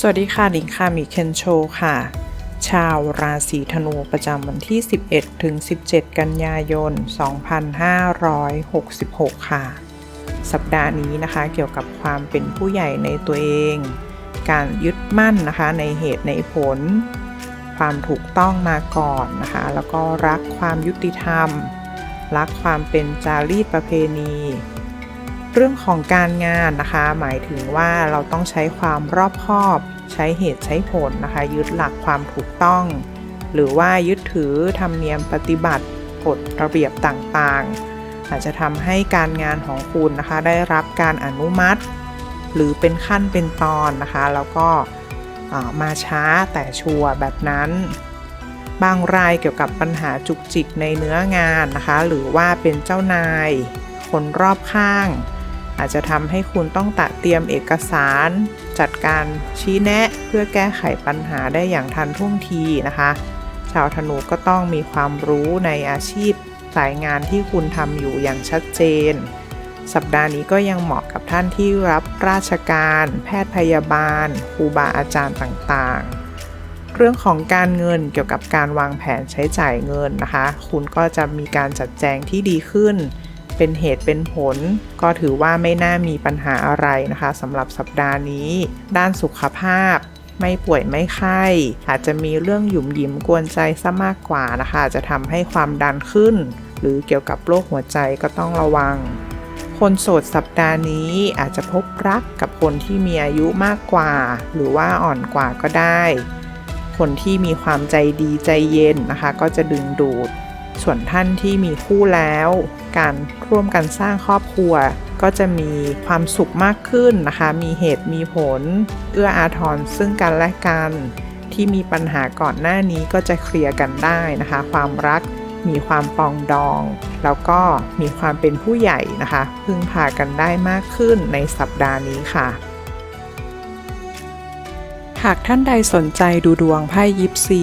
สวัสดีค่ะหนิงค่ะมีเคนโชค่ะ ชาวราศีธนูประจำวันที่ 11 ถึง 17 กันยายน 2566 ค่ะ สัปดาห์นี้นะคะเกี่ยวกับความเป็นผู้ใหญ่ในตัวเอง การยึดมั่นนะคะในเหตุในผล ความถูกต้องมาก่อนนะคะ แล้วก็รักความยุติธรรม รักความเป็นจารีตประเพณี เรื่องของการงานนะคะ หมายถึงว่าเราต้องใช้ความรอบคอบ ใช้เหตุใช้ผลนะคะ ยึดหลักความถูกต้อง หรือว่ายึดถือธรรมเนียมปฏิบัติกฎระเบียบต่างๆ อาจจะทำให้การงานของคุณนะคะ ได้รับการอนุมัติ หรือเป็นขั้นเป็นตอนนะคะ แล้วก็มาช้าแต่ชัวร์แบบนั้น บางรายเกี่ยวกับปัญหาจุกจิกในเนื้องานนะคะ หรือว่าเป็นเจ้านาย คนรอบข้าง อาจจะทำให้คุณต้องตัดเตรียมเอกสาร จัดการชี้แนะ เพื่อแก้ไขปัญหาได้อย่างทันท่วงทีนะคะ ชาวธนูก็ต้องมีความรู้ในอาชีพสายงานที่คุณทำอยู่อย่างชัดเจน สัปดาห์นี้ก็ยังเหมาะกับท่านที่รับราชการ แพทย์พยาบาลครูบาอาจารย์ต่างๆ เรื่องของการเงินเกี่ยวกับการวางแผนใช้จ่ายเงินนะคะ คุณก็จะมีการจัดแจงที่ดีขึ้น เป็นเหตุเป็นผล ก็ถือว่าไม่น่ามีปัญหาอะไรนะคะสำหรับสัปดาห์นี้ ด้านสุขภาพไม่ป่วยไม่ไข้ อาจจะมีเรื่องหยุมหยิมกวนใจซะมากกว่านะคะ จะทำให้ความดันขึ้น หรือเกี่ยวกับโรคหัวใจก็ต้องระวัง คนโสดสัปดาห์นี้อาจจะพบรักกับคนที่มีอายุมากกว่า หรือว่าอ่อนกว่าก็ได้ คนที่มีความใจดีใจเย็นนะคะ ก็จะดึงดูด ส่วนท่านที่มีคู่แล้ว การร่วมกันสร้างครอบครัว ก็จะมีความสุขมากขึ้นนะคะ มีเหตุมีผล เอื้ออาทรซึ่งกันและกัน ที่มีปัญหาก่อนหน้านี้ก็จะเคลียร์กันได้นะคะ ความรักมีความปองดอง แล้วก็มีความเป็นผู้ใหญ่นะคะ พึ่งพากันได้มากขึ้นในสัปดาห์นี้ค่ะ หากท่านใดสนใจดูดวงไพ่ยิปซี